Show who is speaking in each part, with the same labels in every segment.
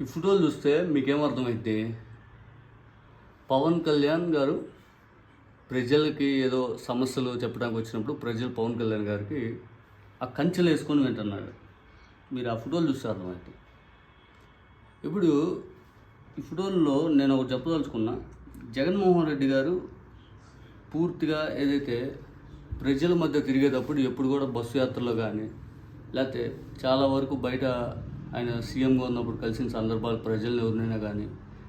Speaker 1: ఈ ఫోటోలు చూస్తే మీకేం అర్థమైంది పవన్ కళ్యాణ్ గారు ప్రజలకి ఏదో సమస్యలు చెప్పడానికి వచ్చినప్పుడు ప్రజలు పవన్ కళ్యాణ్ గారికి ఆ కంచెలు వేసుకొని వింటున్నాడు మీరు ఆ ఫోటోలు చూస్తే అర్థమైంది ఇప్పుడు ఈ ఫోటోల్లో నేను ఒకటి చెప్పదలుచుకున్నా. జగన్మోహన్ రెడ్డి గారు పూర్తిగా ఏదైతే ప్రజల మధ్య తిరిగేటప్పుడు ఎప్పుడు కూడా బస్సు యాత్రలో కానీ లేకపోతే చాలా వరకు బయట ఆయన సీఎంగా ఉన్నప్పుడు కలిసిన సందర్భాలు ప్రజల్ని ఎవరినైనా కానీ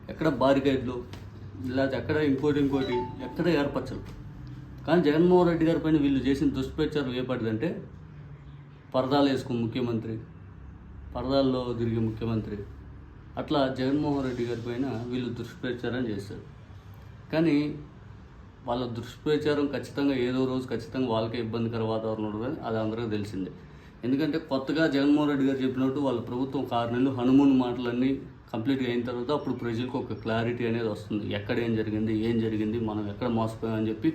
Speaker 1: ఎక్కడ బారికేడ్లు లేకపోతే ఎక్కడ ఇంకోటి ఇంకోటి ఎక్కడ ఏర్పరచరు. కానీ జగన్మోహన్ రెడ్డి గారి పైన వీళ్ళు చేసిన దుష్ప్రచారం ఏ పరదాలు వేసుకున్న ముఖ్యమంత్రి పరదాల్లో తిరిగే ముఖ్యమంత్రి అట్లా జగన్మోహన్ రెడ్డి గారి పైన వీళ్ళు దుష్ప్రచారం చేశారు. కానీ వాళ్ళ దుష్ప్రచారం ఖచ్చితంగా ఏదో రోజు ఖచ్చితంగా వాళ్ళకే ఇబ్బందికర వాతావరణం ఉంటుంది అది అందరికీ తెలిసిందే. ఎందుకంటే కొత్తగా జగన్మోహన్ రెడ్డి గారు చెప్పినట్టు వాళ్ళ ప్రభుత్వం ఒక ఆరు నెలలు మాటలన్నీ కంప్లీట్గా అయిన తర్వాత అప్పుడు ప్రజలకు ఒక క్లారిటీ అనేది వస్తుంది. ఎక్కడ ఏం జరిగింది ఏం జరిగింది మనం ఎక్కడ మోసపోయామని చెప్పి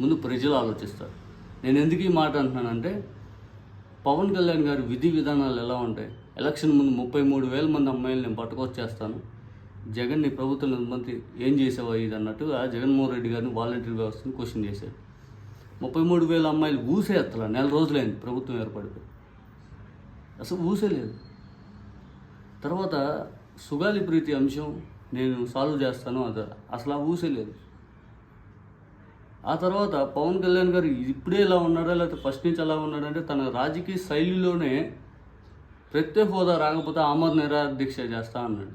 Speaker 1: ముందు ప్రజలు ఆలోచిస్తారు. నేను ఎందుకు ఈ మాట అంటున్నానంటే పవన్ కళ్యాణ్ గారి విధి విధానాలు ఎలా ఉంటాయి? ఎలక్షన్ ముందు ముప్పై మూడు వేల మంది అమ్మాయిలు నేను పట్టుకొచ్చేస్తాను. జగన్ నీ ప్రభుత్వం మంత్రి ఏం చేసావా ఇది అన్నట్టు ఆ జగన్మోహన్ రెడ్డి గారిని వాలంటీర్ వ్యవస్థను క్వశ్చన్ చేశాడు ముప్పై మూడు వేల అమ్మాయిలు ఊసే ఎత్తలా నెల రోజులైంది ప్రభుత్వం ఏర్పడిపోయి అసలు ఊసేలేదు తర్వాత సుగాలి ప్రీతి అంశం నేను సాల్వ్ చేస్తాను అది. అసలు ఆ ఊసేలేదు ఆ తర్వాత పవన్ కళ్యాణ్ గారు ఇప్పుడే ఇలా ఉన్నాడా లేకపోతే ఫస్ట్ నుంచి ఎలా ఉన్నాడంటే తన రాజకీయ శైలిలోనే ప్రత్యేక హోదా రాకపోతే ఆమోద నిరాదీక్ష చేస్తా అన్నాడు.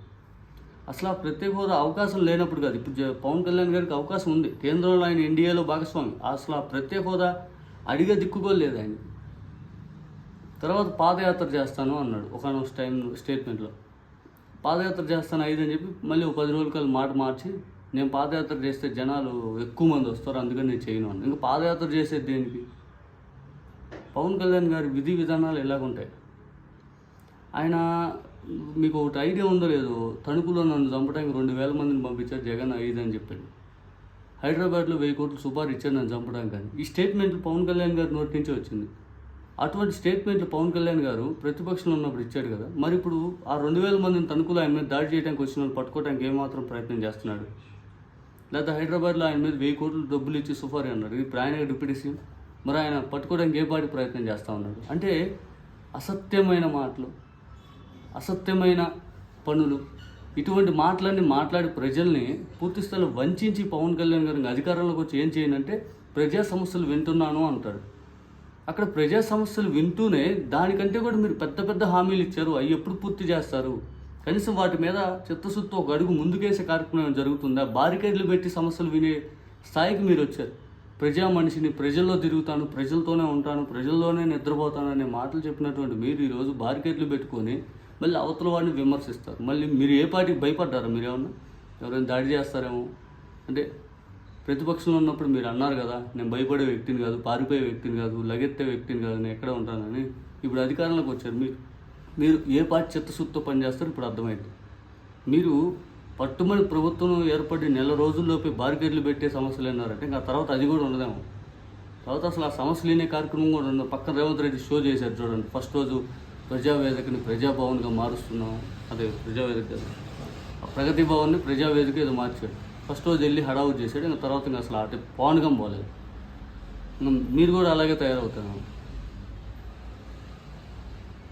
Speaker 1: అసలు ఆ ప్రత్యేక హోదా అవకాశం లేనప్పుడు కాదు ఇప్పుడు పవన్ కళ్యాణ్ గారికి అవకాశం ఉంది. కేంద్రంలో ఆయన ఎన్డీఏలో భాగస్వామి. అసలు ఆ ప్రత్యేక హోదా అడిగే దిక్కుకోలేదు ఆయన తర్వాత పాదయాత్ర చేస్తాను అన్నాడు. ఒకనొక టైం స్టేట్మెంట్లో. పాదయాత్ర చేస్తాను ఐదు అని చెప్పి మళ్ళీ ఒక పది రోజుల కాలం మాట మార్చి నేను పాదయాత్ర చేస్తే జనాలు ఎక్కువ మంది వస్తారు అందుకని నేను చేయను అన్నాను ఇంకా పాదయాత్ర చేసేది దేనికి? పవన్ కళ్యాణ్ గారి విధి విధానాలు ఎలాగుంటాయి ఆయన మీకు ఒకటి ఐడియా ఉందో లేదో తణుకులో నన్ను చంపడానికి రెండు వేల మందిని పంపించారు జగన్ ఐదు అని చెప్పాడు. హైదరాబాద్లో వెయ్యి కోట్లు సుపారు ఇచ్చారు నన్ను చంపడానికి కానీ ఈ స్టేట్మెంట్ పవన్ కళ్యాణ్ గారి నోటి నుంచి వచ్చింది. అటువంటి స్టేట్మెంట్లు పవన్ కళ్యాణ్ గారు ప్రతిపక్షంలో ఉన్నప్పుడు ఇచ్చాడు కదా. మరి ఇప్పుడు ఆ రెండు వేల మందిని తణుకులు ఆయన మీద దాడి చేయడానికి వచ్చిన వాళ్ళు పట్టుకోవడానికి ఏమాత్రం ప్రయత్నం చేస్తున్నాడు? లేదా హైదరాబాద్లో ఆయన మీద వెయ్యి కోట్లు డబ్బులు ఇచ్చి సుఫారీ అన్నాడు. ఇప్పుడు ఆయన డిప్యూటీ సీఎం. మరి ఆయన పట్టుకోవడానికి ఏ పాటి ప్రయత్నం చేస్తూ ఉన్నాడు? అంటే అసత్యమైన మాటలు అసత్యమైన పనులు ఇటువంటి మాటలన్నీ మాట్లాడి ప్రజల్ని పూర్తిస్థాయిలో వంచి పవన్ కళ్యాణ్ గారిని అధికారంలోకి వచ్చి ఏం చేయనంటే ప్రజా సమస్యలు వింటున్నాను అంటాడు. అక్కడ ప్రజా సమస్యలు వింటూనే దానికంటే కూడా మీరు పెద్ద పెద్ద హామీలు ఇచ్చారు. అవి ఎప్పుడు పూర్తి చేస్తారు? కనీసం వాటి మీద చిత్తశుద్ధితో ఒక అడుగు ముందుకేసే కార్యక్రమం జరుగుతుందా? బారికేడ్లు పెట్టి సమస్యలు వినే స్థాయికి మీరు వచ్చారు. ప్రజా మనిషిని ప్రజల్లో తిరుగుతాను ప్రజలతోనే ఉంటాను ప్రజల్లోనే నిద్రపోతాను అనే మాటలు చెప్పినటువంటి మీరు ఈరోజు బారికేడ్లు పెట్టుకొని మళ్ళీ అవతల వాడిని విమర్శిస్తారు. మళ్ళీ మీరు ఏ పార్టీకి భయపడ్డారా? మీరేమన్నా ఎవరైనా దాడి చేస్తారేమో? అంటే ప్రతిపక్షంలో ఉన్నప్పుడు మీరు అన్నారు కదా నేను భయపడే వ్యక్తిని కాదు పారిపోయే వ్యక్తిని కాదు లగెత్తే వ్యక్తిని కాదు నేను ఎక్కడ ఉంటానని. ఇప్పుడు అధికారంలోకి వచ్చారు మీరు. మీరు ఏ పార్టీ చిత్తశుద్ధితో పనిచేస్తారో ఇప్పుడు అర్థమైంది. మీరు పట్టుమని ప్రభుత్వం ఏర్పడి నెల రోజుల్లోపే బారికేడ్లు పెట్టే సమస్యలు అన్నారంటే ఇంకా తర్వాత అది కూడా ఉండదేమో. తర్వాత అసలు ఆ సమస్య లేని కార్యక్రమం కూడా ఉండదు. పక్కన రేవంత్ రెడ్డి షో చేశారు చూడండి. ఫస్ట్ రోజు ప్రజావేదికని ప్రజాభవన్గా మారుస్తున్నాం. అదే ప్రజావేదిక ఆ ప్రగతి భవన్ని ప్రజావేదిక ఏదో మార్చాడు ఫస్ట్ రోజు వెళ్ళి హడావుడ్ చేశాడు ఇంకా తర్వాత ఇంకా అసలు అటు పవన్గం పోలేదు. మీరు కూడా అలాగే తయారవుతారు.